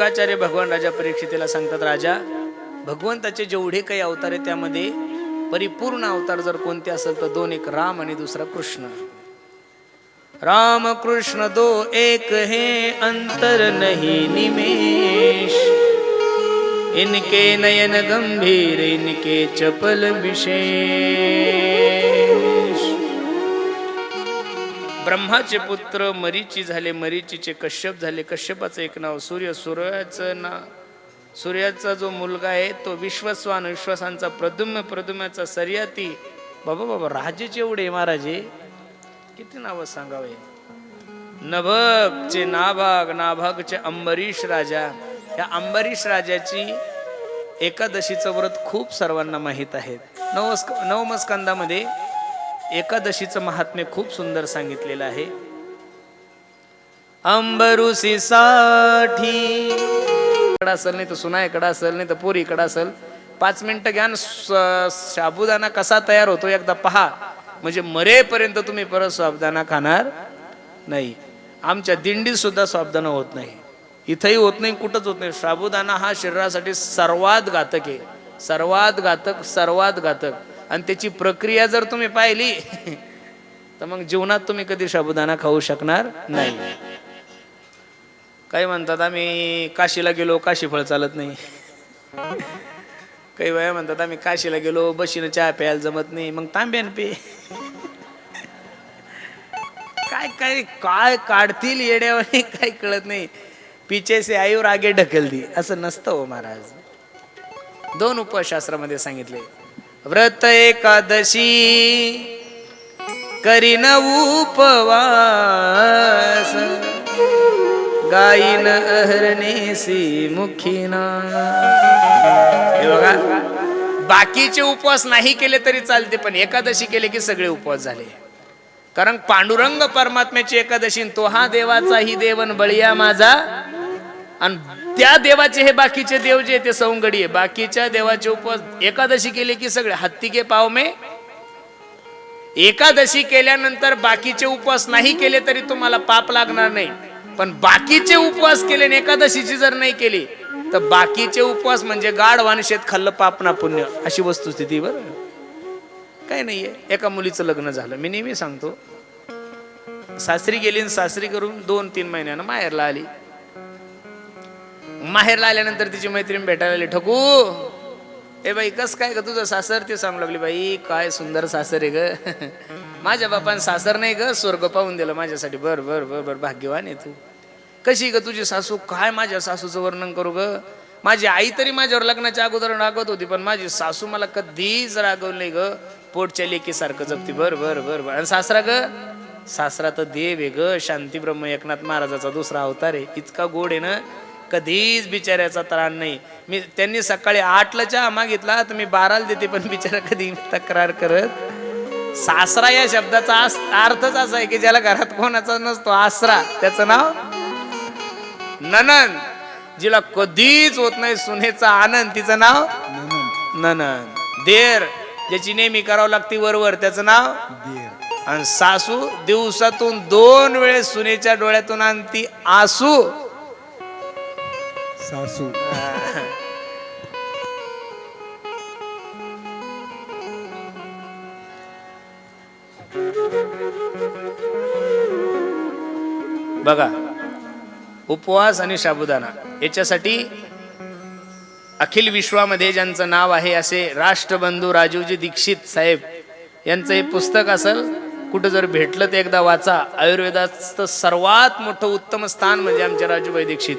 शुकाचार्य भगवान राजा परीक्षितेला सांगतात राजा भगवंताचे जेवढे काही अवतार आहे त्यामध्ये परिपूर्ण अवतार जर कोणते असेल तर दोन एक राम आणि दुसरा कृष्ण. राम कृष्ण दो एक हे अंतर नहीं निमेश। इनके नयन गंभीर इनके चपल विशेष। ब्रह्माचे पुत्र मरीची झाले मरीचीचे कश्यप झाले. कश्यपाचं एक नाव सूर्य सूर्याचं ना सूर्याचा जो मुलगा आहे तो विश्वस्वान विश्वासांचा प्रदुम्य प्रदुम्याचा सर्याती. बाबा बाबा राजेचे एवढे महाराजे. किती नावं सांगावे? नभगचे नाभाग नाभागचे अंबरीश राजा. या अंबरीश राजाची एकादशीचं व्रत खूप सर्वांना माहीत आहे. नवस्क नवमस्कंदामध्ये एकादशीचं महात्म्य खूप सुंदर सांगितलेलं आहे. अंबरुसी साठी. इकडं असेल नाही तर सुना इकडं असेल नाही तर पोरी इकडं असेल. पाच मिनिटं घ्या साबुदाना स- कसा तयार होतो एकदा पहा. म्हणजे मरेपर्यंत तुम्ही परत साबुदाना खाणार नाही. आमच्या दिंडीत सुद्धा साबुदाना होत नाही. इथंही होत नाही कुठंच होत नाही. साबुदाणा हा शरीरासाठी सर्वात घातक आहे. सर्वात घातक सर्वात घातक. आणि त्याची प्रक्रिया जर तुम्ही पाहिली तर मग जीवनात तुम्ही कधी साबुदाणा खाऊ शकणार नाही. काही म्हणतात आम्ही काशीला गेलो काशी फळ चालत नाही. काही वेळा म्हणतात आम्ही काशीला गेलो बशीनं चहा प्यायला जमत नाही मग तांब्यान पे. काय काय काय काढतील येड्यावर काही कळत नाही. पिचेसे आईवर आगे ढकल दी असं नसतं हो महाराज. दोन उपशास्त्रामध्ये सांगितले. व्रत एकादशी करीन उपवास. गायीन अहरणेसी मुखीना. हे बघा बाकीचे उपवास नाही केले तरी चालते पण एकादशी केले की सगळे उपवास झाले. कारण पांडुरंग परमात्म्याची एकादशी तो हा देवाचा ही देवन बळिया माझा. आणि त्या देवाचे हे बाकीचे देव जे ते सवंगडी आहे. बाकीच्या देवाचे उपवास एकादशी केले की सगळे? हत्तिके पाव मे? एकादशी केल्यानंतर बाकीचे उपवास नाही केले तरी तुम्हाला पाप लागणार नाही. पण बाकीचे उपवास केले आणि एकादशीची जर नाही केली तर बाकीचे उपवास म्हणजे गाढ वानशेत खाल्लं पाप ना पुण्य. अशी वस्तुस्थिती बर. काही नाहीये. एका मुलीचं लग्न झालं. मी नेहमी सांगतो सासरी गेली आणि सासरी करून दोन तीन महिन्यानं माहेरला आली. माहेरला आल्यानंतर तिची मैत्रीण भेटायला आली ठकू. ए बाई कस काय ग तुझं सासर? ते सांगू लागली बाई काय सुंदर सासर आहे ग. माझ्या बापान सासर नाही ग स्वर्ग पाहून दिलं माझ्यासाठी. बर बर बर बर भाग्यवान आहे तू. कशी ग तुझी सासू? काय माझ्या सासूचं वर्णन करू ग? माझी आई तरी माझ्यावर लग्नाच्या अगोदर रागवत होती पण माझी सासू मला कधीच रागवली नाही ग. पोटच्या लेकीसारखं जपती. बर बर बर बर. आणि सासरा ग? सासरा तर देव आहे ग. शांती ब्रह्म एकनाथ महाराजाचा दुसरा अवतार आहे. इतका गोड आहे ना? कधीच बिचाऱ्याचा त्राण नाही. मी त्यांनी सकाळी आठला चहा मागितला तर मी बाराला देते पण बिचारा कधी तक्रार करत. सासरा या शब्दाचा अर्थच असा आहे की ज्याला घरात कोणाचा नसतो आसरा. त्याचं नाव ननन जिला कधीच होत नाही सुनेचा आनंद. तिचं नाव ननन देर ज्याची नेहमी करावं लागते वरवर त्याचं नाव आणि सासू दिवसातून दोन वेळेस सुनेच्या डोळ्यातून आणती आसू. सासू. बघा उपवास आणि साबुदाणा याच्यासाठी अखिल विश्वामध्ये ज्यांचं नाव आहे असे राष्ट्रबंधू राजीवजी दीक्षित साहेब यांचं हे पुस्तक असेल कुठं जर भेटलं ते एकदा वाचा. आयुर्वेदाचं सर्वात मोठं उत्तम स्थान म्हणजे आमचे राजूभाई दीक्षित.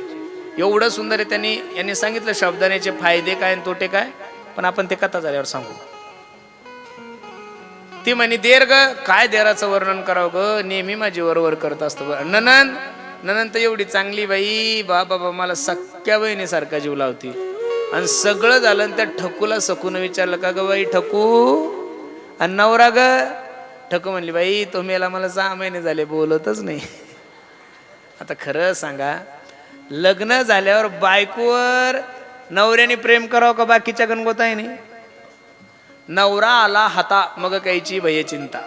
एवढं सुंदर आहे त्यांनी यांनी सांगितलं साबुदाण्याचे फायदे काय आणि तोटे काय? पण आपण ते कथा झाल्यावर सांगू. ती म्हणे देर ग काय देराचं वर्णन करावं ग? नेहमी माझी वरवर करत असतो ग ननन ननन तर एवढी चांगली बाई बा बाबा मला सख्या बहिणीसारखा जीव लावती. आणि सगळं झालं आणि त्या ठकूला सकून विचारलं का ग बाई ठकू? आणि नवरा ग? ठकू म्हणली बाई तुम्ही मला सहा महिने झाले बोलतच नाही. आता खरं सांगा लग्न झाल्यावर बायकोवर नवऱ्याने प्रेम करावं का बाकीच्या गणगोताईने? नवरा आला हाता मग कायची भय चिंता.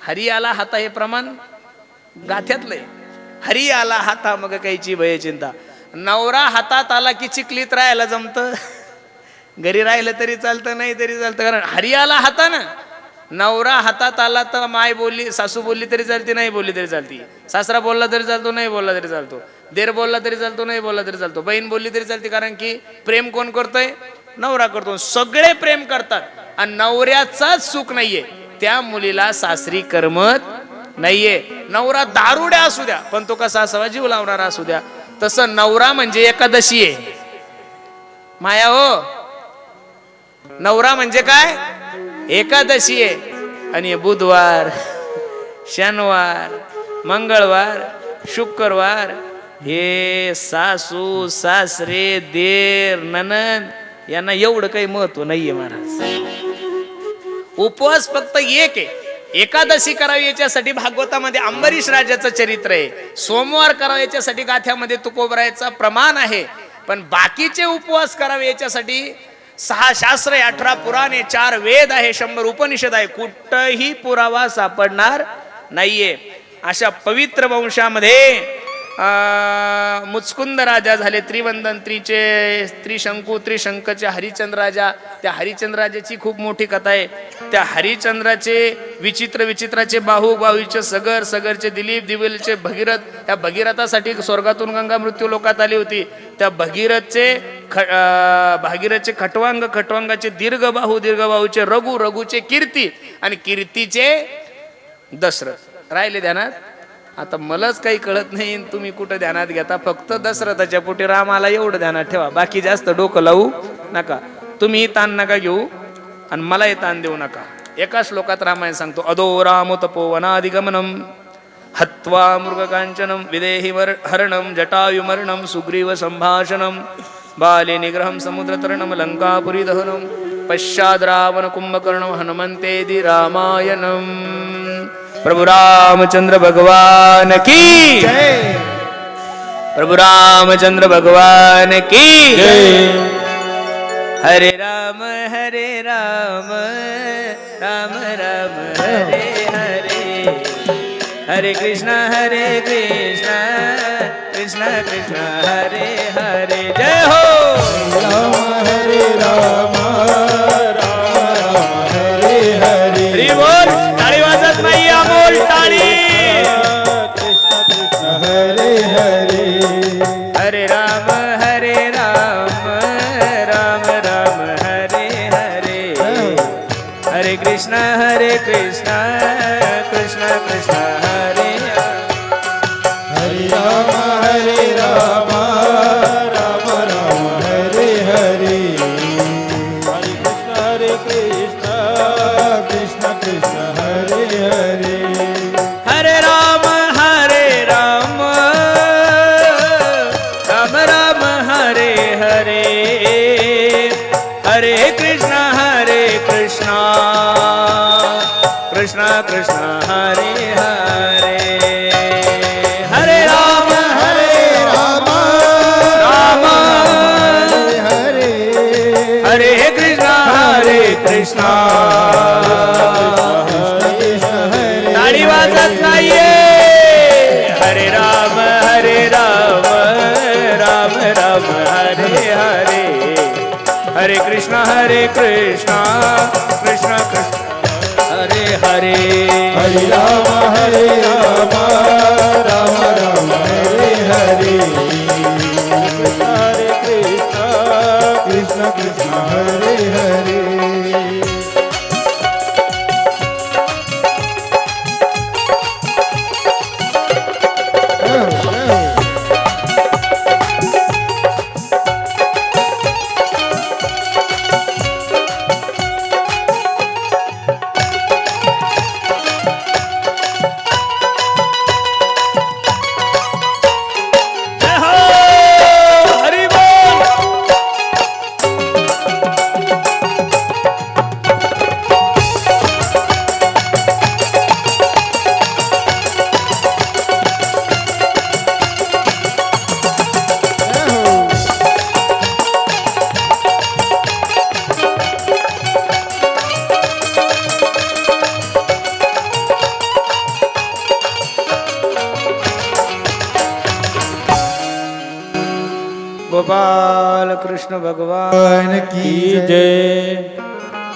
हरी आला हाता हे प्रमाण गाथ्यातलंय. हरी आला हाता मग कायची भय चिंता. नवरा हातात आला की चिखलीत राहायला जमतं. घरी राहिलं तरी चालतं नाही तरी चालतं कारण हरि आला हाता ना. नवरा हातात आला तर माय बोलली सासू बोलली तरी चालते नाही बोलली तरी चालती. सासरा बोलला तरी चालतो नाही बोलला तरी चालतो. देर बोलला तरी चालतो नाही बोलला तरी चालतो. बहीण बोलली तरी चालते कारण की प्रेम कोण करतोय? नवरा करतो. सगळे प्रेम करतात. आणि नवऱ्याचाच सुख नाहीये. त्या मुलीला सासरी करमत नाहीये. नवरा दारुड्या असू द्या पण तो कसा असावा? जीव लावणारा असू द्या. तसं नवरा म्हणजे एकादशी आहे. माया हो. नवरा म्हणजे काय? एकादशी आहे. आणि बुधवार शनिवार मंगळवार शुक्रवार हे सासू सासरे देर ननद यांना एवढं काही महत्त्व नाहीये महाराज. उपवास फक्त एक आहे. एकादशी करावी याच्यासाठी भागवतामध्ये अंबरीश राजाचं चरित्र आहे. सोमवार करावे याच्यासाठी गाथ्यामध्ये तुकोबरायचं प्रमाण आहे. पण बाकीचे उपवास करावे याच्यासाठी सहा शास्त्र आहे अठरा पुराणे चार वेद आहे शंभर उपनिषद आहे. कुठंही पुरावा सापडणार नाहीये. अशा पवित्र वंशामध्ये मुचकुंद राजा झाले त्रिवंदन त्रिचे त्रिशंकू त्रिशंकचे हरिचंद्र राजा. त्या हरिचंद्र राजाची खूप मोठी कथा आहे. त्या हरिचंद्राचे विचित्र विचित्राचे बाहू बाहूचे सगर सगरचे दिलीप दिवेलचे भगीरथ त्या भगीरथासाठी स्वर्गातून गंगा मृत्यू लोकात आली होती. त्या भगीरथचे ख भागीरथचे खटवांग खटवांगाचे दीर्घ बाहू दीर्घ बाहूचे रघु रघुचे कीर्ती आणि कीर्तीचे दशरथ. राहिले ध्यानात? आता मलाच काही कळत नाही आणि तुम्ही कुठं ध्यानात घेता. फक्त दशरथाच्या पोटी रामाला एवढं ध्यानात ठेवा. बाकी जास्त डोकं लावू नका. तुम्ही ताण नका घेऊ आणि मलाही ताण देऊ नका. एका श्लोकात रामायण सांगतो अदो राम तपोवनाधिगमनम हत्वा मृगकांचनम विदेही हरणम जटायुमरणम सुग्रीव संभाषणम बाले निग्रहं समुद्रतरणं लंकापुरी दहनम पश्चाद रावण कुंभकर्णं हनुमन्तेदि रामायणं प्रभु रामचंद्र भगवान की। प्रभु रामचंद्र भगवान की। हरे राम हरे राम राम राम हरे हरे। हरे कृष्ण हरे कृष्ण कृष्ण कृष्ण हरे हरे। जय हो। राम हरे राम राम है कृष्ण। टाळी वाजत नाहीये। हरे राम हरे राम राम राम हरे हरे। हरे कृष्ण हरे कृष्ण कृष्ण कृष्ण। हरे हरे। हरे राम हरे राम। गोपाल कृष्ण भगवान की जय